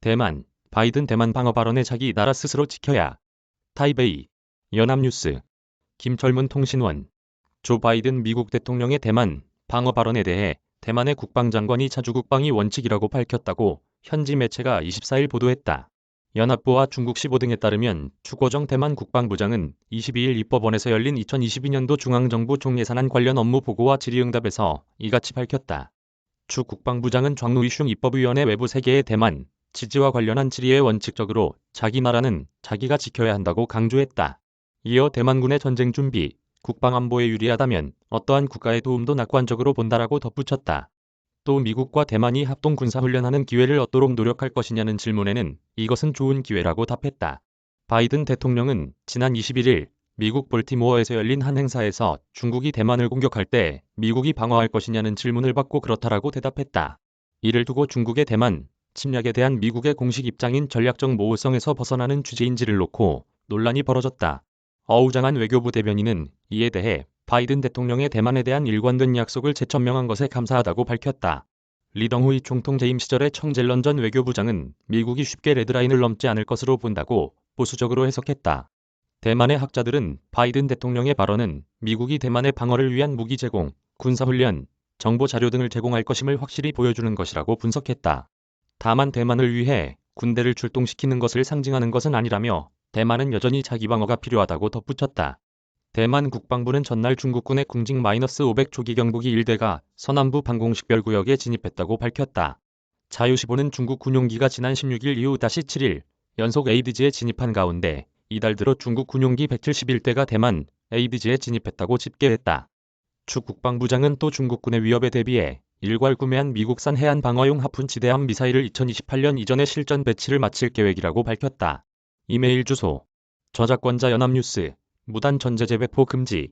대만, 바이든 대만 방어 발언에 자기 나라 스스로 지켜야. 타이베이, 연합뉴스, 김철문 통신원, 조 바이든 미국 대통령의 대만 방어 발언에 대해 대만의 국방장관이 자주국방이 원칙이라고 밝혔다고 현지 매체가 24일 보도했다. 연합부와 중국 15등에 따르면 추고정 대만 국방부장은 22일 입법원에서 열린 2022년도 중앙정부 총예산안 관련 업무 보고와 질의응답에서 이같이 밝혔다. 추 국방부장은 장루이슝 입법위원회 외부 세계의 대만 지지와 관련한 질의에 원칙적으로 자기 나라는 자기가 지켜야 한다고 강조했다. 이어 대만군의 전쟁 준비, 국방안보에 유리하다면 어떠한 국가의 도움도 낙관적으로 본다라고 덧붙였다. 또 미국과 대만이 합동 군사훈련하는 기회를 얻도록 노력할 것이냐는 질문에는 이것은 좋은 기회라고 답했다. 바이든 대통령은 지난 21일 미국 볼티모어에서 열린 한 행사에서 중국이 대만을 공격할 때 미국이 방어할 것이냐는 질문을 받고 그렇다라고 대답했다. 이를 두고 중국의 대만 침략에 대한 미국의 공식 입장인 전략적 모호성에서 벗어나는 취재인지를 놓고 논란이 벌어졌다. 어우장한 외교부 대변인은 이에 대해 바이든 대통령의 대만에 대한 일관된 약속을 재천명한 것에 감사하다고 밝혔다. 리덩후이 총통 재임 시절의 청젤런 전 외교부장은 미국이 쉽게 레드라인을 넘지 않을 것으로 본다고 보수적으로 해석했다. 대만의 학자들은 바이든 대통령의 발언은 미국이 대만의 방어를 위한 무기 제공, 군사훈련, 정보 자료 등을 제공할 것임을 확실히 보여주는 것이라고 분석했다. 다만 대만을 위해 군대를 출동시키는 것을 상징하는 것은 아니라며 대만은 여전히 자기 방어가 필요하다고 덧붙였다. 대만 국방부는 전날 중국군의 궁징 마이너스 500 조기 경보기 1대가 서남부 방공식별구역에 진입했다고 밝혔다. 자유시보는 중국 군용기가 지난 16일 이후 다시 7일 연속 에이드지에 진입한 가운데 이달 들어 중국 군용기 171대가 대만 에이드지에 진입했다고 집계했다. 추 국방부장은 또 중국군의 위협에 대비해 일괄 구매한 미국산 해안 방어용 하푼 지대함 미사일을 2028년 이전에 실전 배치를 마칠 계획이라고 밝혔다. 이메일 주소. 저작권자 연합뉴스. 무단 전제 재배포 금지